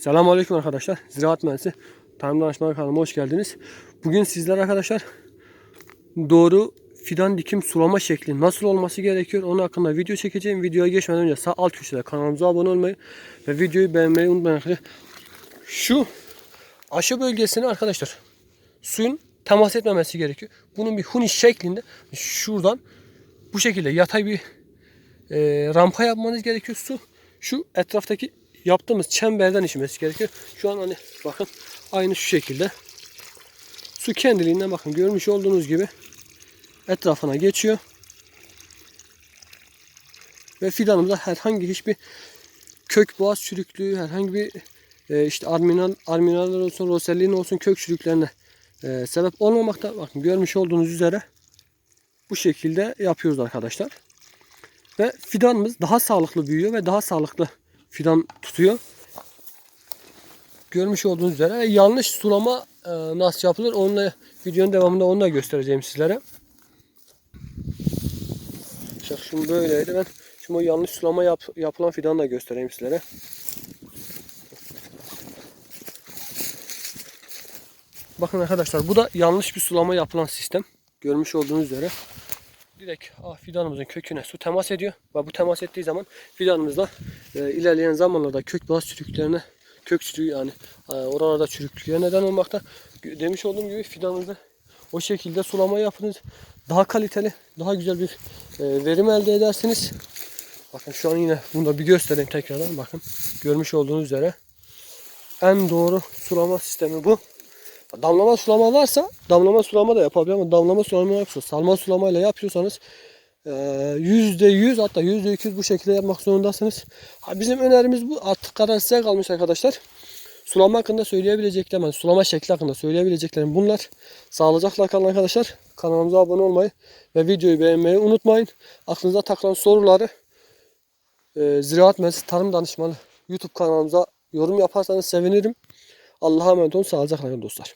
Selamun Aleyküm arkadaşlar. Ziraat Mühendisi Tarım Danışmanı kanalıma hoş geldiniz. Bugün sizler arkadaşlar doğru fidan dikim sulama şekli nasıl olması gerekiyor onun hakkında video çekeceğim. Videoya geçmeden önce sağ alt köşede kanalımıza abone olmayı ve videoyu beğenmeyi unutmayın. Şu aşı bölgesine arkadaşlar suyun temas etmemesi gerekiyor. Bunun bir huni şeklinde şuradan bu şekilde yatay bir e, rampa yapmanız gerekiyor. Su şu etraftaki yaptığımız çemberden içmesi gerekiyor. Şu an hani bakın aynı şu şekilde. Su kendiliğinden bakın görmüş olduğunuz gibi etrafına geçiyor. Ve fidanımıza herhangi hiçbir kök boğaz çürüklüğü, herhangi bir e, işte arminal, arminaller olsun, rosellin olsun kök çürüklerine e, sebep olmamakta. Bakın görmüş olduğunuz üzere bu şekilde yapıyoruz arkadaşlar. Ve fidanımız daha sağlıklı büyüyor ve daha sağlıklı fidan tutuyor. Görmüş olduğunuz üzere yanlış sulama e, nasıl yapılır onunla videonun devamında onu da göstereceğim sizlere. İşte şimdi böyleydi ben şimdi o yanlış sulama yap, yapılan fidanı da göstereyim sizlere. Bakın arkadaşlar bu da yanlış bir sulama yapılan sistem. Görmüş olduğunuz üzere direkt ah, fidanımızın köküne su temas ediyor. Ve bu temas ettiği zaman fidanımızda e, ilerleyen zamanlarda kök bazı çürüklerine kök çürüğü yani e, oralarda çürüklüğe neden olmakta. Demiş olduğum gibi fidanınızı o şekilde sulama yapınız. Daha kaliteli, daha güzel bir e, verim elde edersiniz. Bakın şu an yine bunu da bir göstereyim tekrardan. Bakın görmüş olduğunuz üzere en doğru sulama sistemi bu. Damlama sulama varsa damlama sulama da yapabilir ama damlama sulama yoksa salma sulamayla yapıyorsanız yüzde yüz hatta yüzde iki yüz bu şekilde yapmak zorundasınız. Ha, bizim önerimiz bu. Artık karar size kalmış arkadaşlar. Sulama hakkında söyleyebileceklerim, yani sulama şekli hakkında söyleyebileceklerim bunlar. Sağlıcakla kalın arkadaşlar. Kanalımıza abone olmayı ve videoyu beğenmeyi unutmayın. Aklınıza takılan soruları e, Ziraat Mühendisi Tarım Danışmanı YouTube kanalımıza yorum yaparsanız sevinirim. Allah'a emanet olun. Sağlıcakla dostlar.